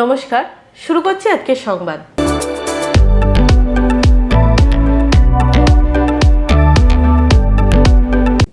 নমস্কার, শুরু করছি আজকের সংবাদ।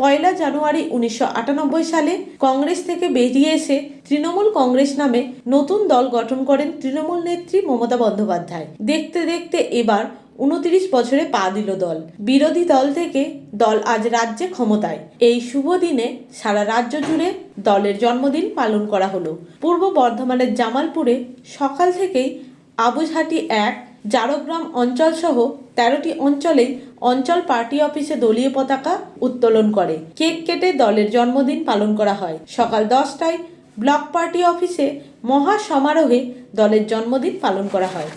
পয়লা জানুয়ারি উনিশশো আটানব্বই সালে কংগ্রেস থেকে বেরিয়ে এসে তৃণমূল কংগ্রেস নামে নতুন দল গঠন করেন তৃণমূল নেত্রী মমতা বন্দ্যোপাধ্যায়। দেখতে দেখতে এবার উনত্রিশ বছরে পা দিল দল। বিরোধী দল থেকে দল আজ রাজ্যে ক্ষমতায়। এই শুভ দিনে সারা রাজ্য জুড়ে দলের জন্মদিন পালন করা হলো। পূর্ব বর্ধমানের জামালপুরে সকাল থেকেই আবুঝাটি এক, জারগ্রাম অঞ্চল সহ তেরোটি অঞ্চলেই অঞ্চল পার্টি অফিসে দলীয় পতাকা উত্তোলন করে। কেক কেটে দলের জন্মদিন পালন করা হয়। সকাল দশটায় ব্লক পার্টি অফিসে মহা সমারোহে দলের জন্মদিন পালন করা হয়।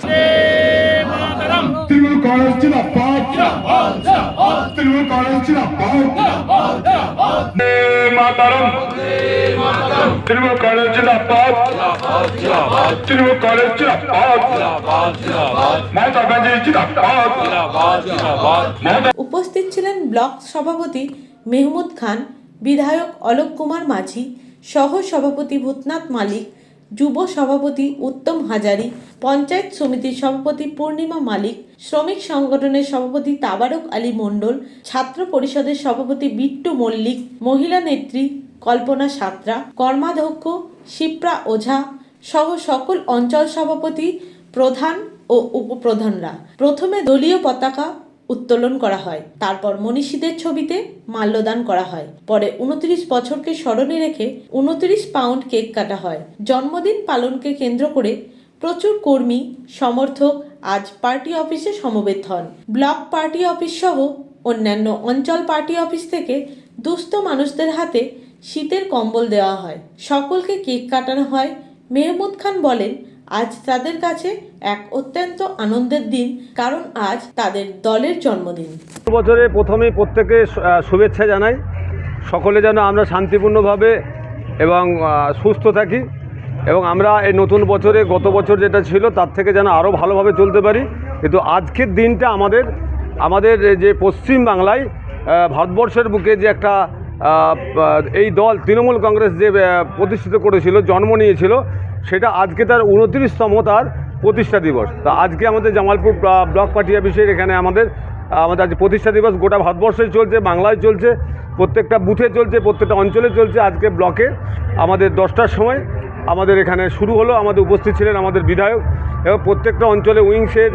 উপস্থিত ছিলেন ব্লক সভাপতি মেহমুদ খান বিধায়ক অলোক কুমার মাঝি সহ সভাপতি ভূতনাথ মালিক, যুব সভাপতি উত্তম হাজারি, পঞ্চায়েত সমিতির সভাপতি পূর্ণিমা মালিক, শ্রমিক সংগঠনের সভাপতি তাবারক আলী মণ্ডল, ছাত্র পরিষদের সভাপতি বিট্টু মল্লিক, মহিলা নেত্রী কল্পনা সাঁতরা, কর্মাধ্যক্ষ শিপ্রা ওঝা সহ সকল অঞ্চল সভাপতি প্রধান ও উপপ্রধানরা। প্রথমে দলীয় পতাকা উত্তোলন করা হয়। তারপর মনীষীদের ছবিতে মাল্যদান করা হয়। পরে উনত্রিশ বছরকে স্মরণে রেখে উনত্রিশ পাউন্ড কেক কাটা হয়। জন্মদিন পালনকে কেন্দ্র করে প্রচুর কর্মী, সমর্থক আজ পার্টি অফিসে সমবেত হন। ব্লক পার্টি অফিস সহ অন্যান্য অঞ্চল পার্টি অফিস থেকে দুস্থ মানুষদের হাতে শীতের কম্বল দেওয়া হয়। সকলকে কেক কাটানো হয়, মেহমুদ খান বলেন আজ তাদের কাছে এক অত্যন্ত আনন্দের দিন, কারণ আজ তাদের দলের জন্মদিন। বছরে প্রথমে প্রত্যেকে শুভেচ্ছা জানাই। সকলে যেন আমরা শান্তিপূর্ণভাবে এবং সুস্থ থাকি এবং আমরা এই নতুন বছরে গত বছর যেটা ছিল তার থেকে যেন আরও ভালোভাবে চলতে পারি। কিন্তু আজকের দিনটা আমাদের আমাদের যে পশ্চিম বাংলায় ভারতবর্ষের বুকে যে একটা এই দল তৃণমূল কংগ্রেস যে প্রতিষ্ঠিত করেছিল, জন্ম নিয়েছিল সেটা আজকে তার উনত্রিশতম তার প্রতিষ্ঠা দিবস। তা আজকে আমাদের জামালপুর ব্লক পার্টি অফিসের এখানে আমাদের আমাদের আজ প্রতিষ্ঠা দিবস। গোটা ভারতবর্ষে চলছে, বাংলায় চলছে, প্রত্যেকটা বুথে চলছে, প্রত্যেকটা অঞ্চলে চলছে আজকে ব্লকে। আমাদের দশটার সময় আমাদের এখানে শুরু হলো, আমাদের উপস্থিত ছিলেন আমাদের বিধায়ক এবং প্রত্যেকটা অঞ্চলে উইংসের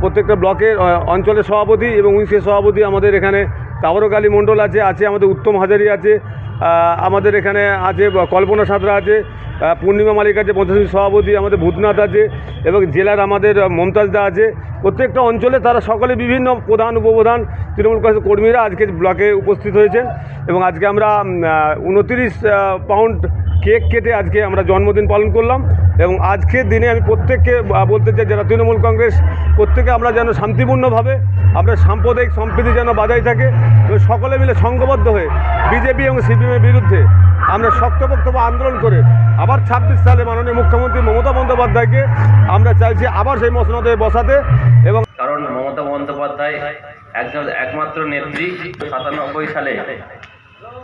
প্রত্যেকটা ব্লকের অঞ্চলের সভাপতি এবং উইংসের সভাপতি আমাদের এখানে তাবরক আলী মণ্ডল আছে আছে আমাদের উত্তম হাজারি আছে আমাদের এখানে আছে কল্পনা সাঁতরা আছে পূর্ণিমা মালিক আছে পঞ্চাশী সভাপতি আমাদের ভূতনাথ আছে এবং জেলার আমাদের মমতাজদা আছে। প্রত্যেকটা অঞ্চলে তারা সকলে বিভিন্ন প্রধান, উপপ্রধান তৃণমূল কংগ্রেসের কর্মীরা আজকে ব্লকে উপস্থিত হয়েছেন এবং আজকে আমরা উনতিরিশ পাউন্ড কেক কেটে আজকে আমরা জন্মদিন পালন করলাম এবং আজকের দিনে আমি প্রত্যেককে বলতে চাই, যারা তৃণমূল কংগ্রেস, প্রত্যেকে আমরা যেন শান্তিপূর্ণভাবে আমরা সাম্প্রদায়িক সম্প্রীতি যেন বজায় থাকে এবং সকলে মিলে সংঘবদ্ধ হয়ে বিজেপি এবং সিপিএমের বিরুদ্ধে আমরা শক্তপোক্ত আন্দোলন করে আবার ছাব্বিশ সালে মাননীয় মুখ্যমন্ত্রী মমতা বন্দ্যোপাধ্যায়কে আমরা চাইছি আবার সেই মসনদে বসাতে এবং কারণ মমতা বন্দ্যোপাধ্যায় একজন একমাত্র নেত্রী, সাতানব্বই সালে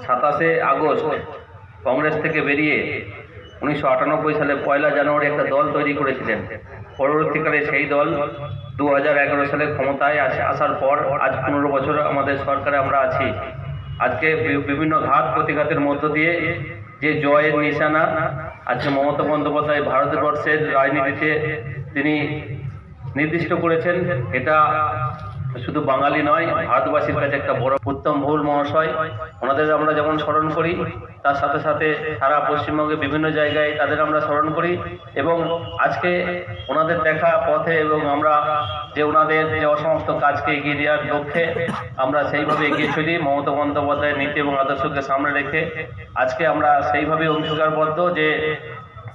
সাতাশে আগস্ট কংগ্রেস থেকে বেরিয়ে উনিশশো আটানব্বই সালে পয়লা জানুয়ারি একটা দল তৈরি করেছিলেন। পরবর্তীকালে সেই দল দু হাজার এগারো সালে ক্ষমতায় আসে, আসার পর আজ পনেরো বছর আমাদের সরকারে আমরা আছি। আজকে বিভিন্ন ঘাত প্রতিঘাতের মধ্য দিয়ে যে জয়ের নিশানা, আজকে মমতা বন্দ্যোপাধ্যায় ভারতবর্ষের রাজনীতিতে তিনি নির্দিষ্ট করেছেন। এটা শুধু বাঙালি নয়, ভারতবাসীর কাছে একটা বড় উত্তম ভুল মহাশয়। ওনাদের আমরা যেমন স্মরণ করি, তার সাথে সাথে সারা পশ্চিমবঙ্গে বিভিন্ন জায়গায় তাদের আমরা স্মরণ করি এবং আজকে ওনাদের দেখা পথে এবং আমরা যে ওনাদের যে অসমস্ত কাজকে এগিয়ে দেওয়ার লক্ষ্যে আমরা সেইভাবে এগিয়ে চলি, মমতা বন্দ্যোপাধ্যায়ের নীতি এবং আদর্শকে সামনে রেখে। আজকে আমরা সেইভাবে অঙ্গীকারবদ্ধ যে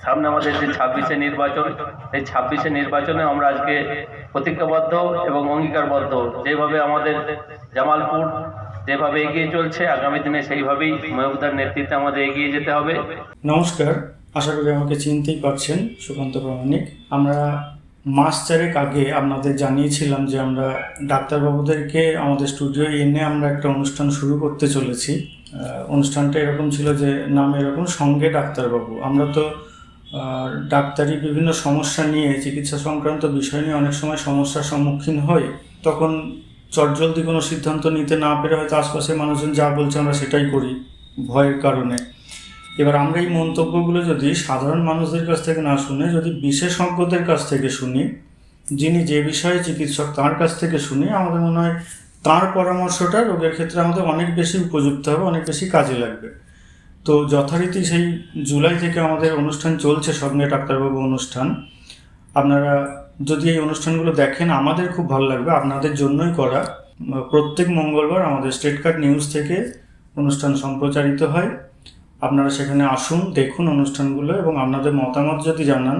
সামনে আমাদের যে ছাব্বিশে নির্বাচন সেই ছাব্বিশে নির্বাচনে আমরা আজকে প্রতিজ্ঞাবদ্ধ এবং অঙ্গীকারবদ্ধ। যেভাবে আমাদের জামালপুর যেভাবে এগিয়ে চলছে, আগামী দিনে সেইভাবেই মহবুদার নেতৃত্বে আমাদের এগিয়ে যেতে হবে। নমস্কার, আশা করি আমাকে চিনতেই পারছেন সুকান্ত প্রামাণিক। আমরা মাস চারেক আগে আপনাদের জানিয়েছিলাম যে আমরা ডাক্তারবাবুদেরকে আমাদের স্টুডিও এনে আমরা একটা অনুষ্ঠান শুরু করতে চলেছি। অনুষ্ঠানটা এরকম ছিল যে নাম এরকম, সঙ্গে ডাক্তারবাবু। আমরা তো ডাক্তারি বিভিন্ন সমস্যা নিয়ে, চিকিৎসা সংক্রান্ত বিষয় নিয়ে অনেক সময় সমস্যার সম্মুখীন হই। তখন চটজলদি কোনো সিদ্ধান্ত নিতে না পেরে হয়তো আশপাশে মানুষজন যা বলছে আমরা সেটাই করি ভয়ের কারণে। এবার আমরা এই মন্তব্যগুলো যদি সাধারণ মানুষদের কাছ থেকে না শুনে, যদি বিশেষজ্ঞদের কাছ থেকে শুনি, যিনি যে বিষয়ে চিকিৎসক তার কাছ থেকে শুনি, আমাদের মনে হয় তার পরামর্শটা রোগের ক্ষেত্রে আমাদের অনেক বেশি উপযুক্ত হবে, অনেক বেশি কাজে লাগবে। তো যথারীতি সেই জুলাই থেকে আমাদের অনুষ্ঠান চলছে সঙ্গে ডাক্তারবাবু অনুষ্ঠান। আপনারা যদি এই অনুষ্ঠানগুলো দেখেন, আমাদের খুব ভালো লাগবে, আপনাদের জন্যই করা। প্রত্যেক মঙ্গলবার আমাদের স্টেট কার্ড নিউজ থেকে অনুষ্ঠান সম্প্রচারিত হয়। আপনারা সেখানে আসুন, দেখুন অনুষ্ঠানগুলো এবং আপনাদের মতামত যদি জানান